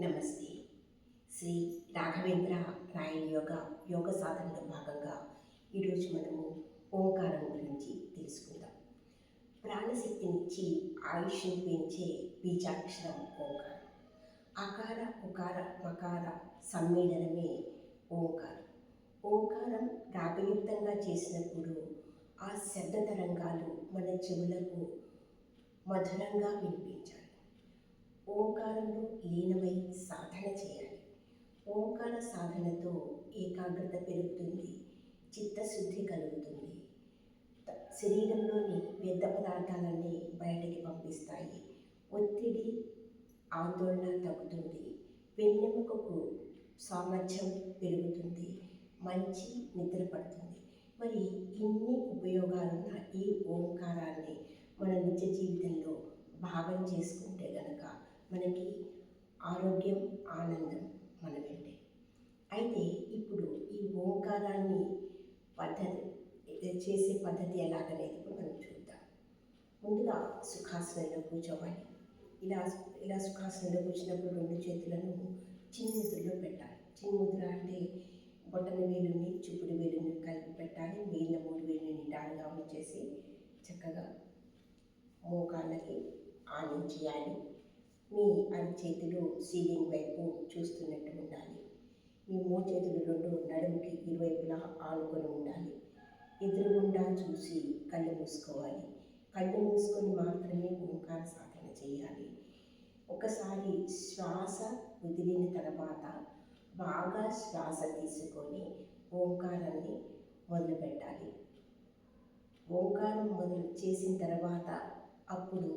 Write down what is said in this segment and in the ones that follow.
నమస్తే. శ్రీ రాఘవేంద్ర రాయల్ యోగ యోగ సాధనలో భాగంగా ఈరోజు మనము ఓంకారం గురించి తెలుసుకుందాం. ప్రాణశక్తినిచ్చి ఆయుష్ని పెంచే బీజాక్షరం ఓంకారం. అకార ఉకార మకార సమ్మేళనమే ఓంకారం. ఓంకారం రాగయుక్తంగా చేసినప్పుడు ఆ శబ్ద తరంగాలు మన చెవులకు మధురంగా వినిపించాలి. ఓంకారంలో లీనమై సాధన చేయాలి. ఓంకార సాధనతో ఏకాగ్రత పెరుగుతుంది చిత్తశుద్ధి కలుగుతుంది. శరీరంలోని వ్యర్థ పదార్థాలన్నీ బయటికి పంపిస్తాయి. ఒత్తిడి ఆందోళన తగ్గుతుంది. వెన్నెముకకు సామర్థ్యం పెరుగుతుంది. మంచి నిద్ర పడుతుంది. మరి ఇన్ని ఉపయోగాలున్న ఈ ఓంకారాన్ని మన నిత్య జీవితంలో భాగం చేసుకుంటే గనక మనకి ఆరోగ్యం ఆనందం మన వెంటే అయితే ఇప్పుడు ఈ ఓంకారాన్ని పద్ధతి చేసే పద్ధతి ఎలాగనేది ఇప్పుడు మనం చూద్దాం. ముందుగా సుఖాసనంలో కూర్చోవాలి. ఇలా ఇలా సుఖాసనంలో కూర్చున్నప్పుడు రెండు చేతులను చిన్నిదుల్లో పెట్టాలి. చిన్ముద్ర అంటే బొట్టన వేలుని చుప్పుడు వేలుని కలిపి పెట్టాలి. నీళ్ళ మూడు వేలుని నిటారుగా ఉంచేసి చక్కగా మోకాళ్ళకి ఆనించేయాలి. మీ అరిచేతులు సీలింగ్ వైపు చూస్తున్నట్టు ఉండాలి. మీ మోచేతులు రెండు నడుముకి ఇరువైపులా ఆనుకొని ఉండాలి. ఎదురుగుండా చూసి కళ్ళు మూసుకోవాలి. కళ్ళు మూసుకొని మాత్రమే ఓంకార సాధన చేయాలి. ఒకసారి శ్వాస వదిలిన తర్వాత బాగా శ్వాస తీసుకొని ఓంకారాన్ని మొదలుపెట్టాలి. ఓంకారం మొదలు చేసిన తర్వాత అప్పుడు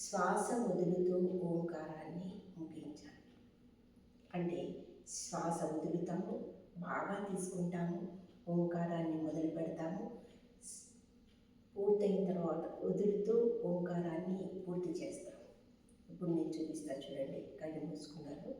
శ్వాస వదులుతూ ఓంకారాన్ని ముగించాలి. అంటే శ్వాస వదులుతాము బాగా తీసుకుంటాము ఓంకారాన్ని మొదలు పెడతాము పూర్తయిన తర్వాత వదులుతూ ఓంకారాన్ని పూర్తి చేస్తాము. ఇప్పుడు నేను చూపిస్తాను చూడండి కళ్ళు మూసుకున్నాను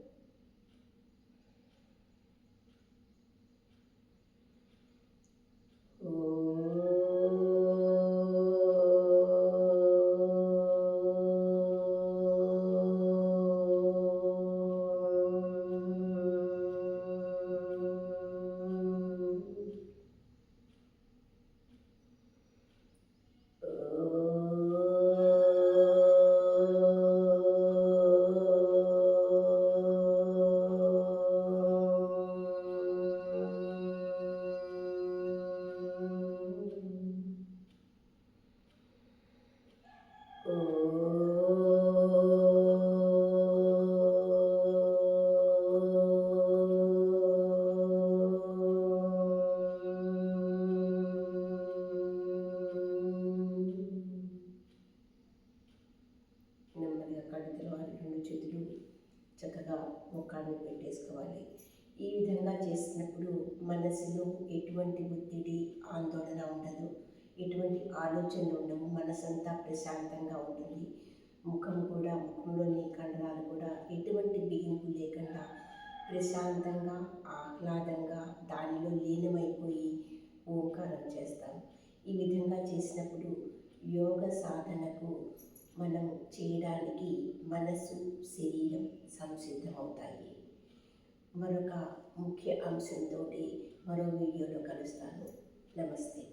చక్కగా ముఖాన్ని పెట్టేసుకోవాలి. ఈ విధంగా చేసినప్పుడు మనసులో ఎటువంటి ఒత్తిడి ఆందోళన ఉండదు. ఎటువంటి ఆలోచనలు ఉండవు. మనసంతా ప్రశాంతంగా ఉంటుంది. ముఖం కూడా ముఖంలోని కండరాలు కూడా ఎటువంటి బిగింపు లేకుండా ప్రశాంతంగా ఆహ్లాదంగా దానిలో లీనమైపోయి ఓంకారం చేస్తాం. ఈ విధంగా చేసినప్పుడు యోగ సాధనకు మనం చేయడానికి మనసు శరీరం సంసిద్ధమవుతాయి. మరొక ముఖ్య అంశంతో మరో వీడియోలో కలుస్తాను. నమస్తే.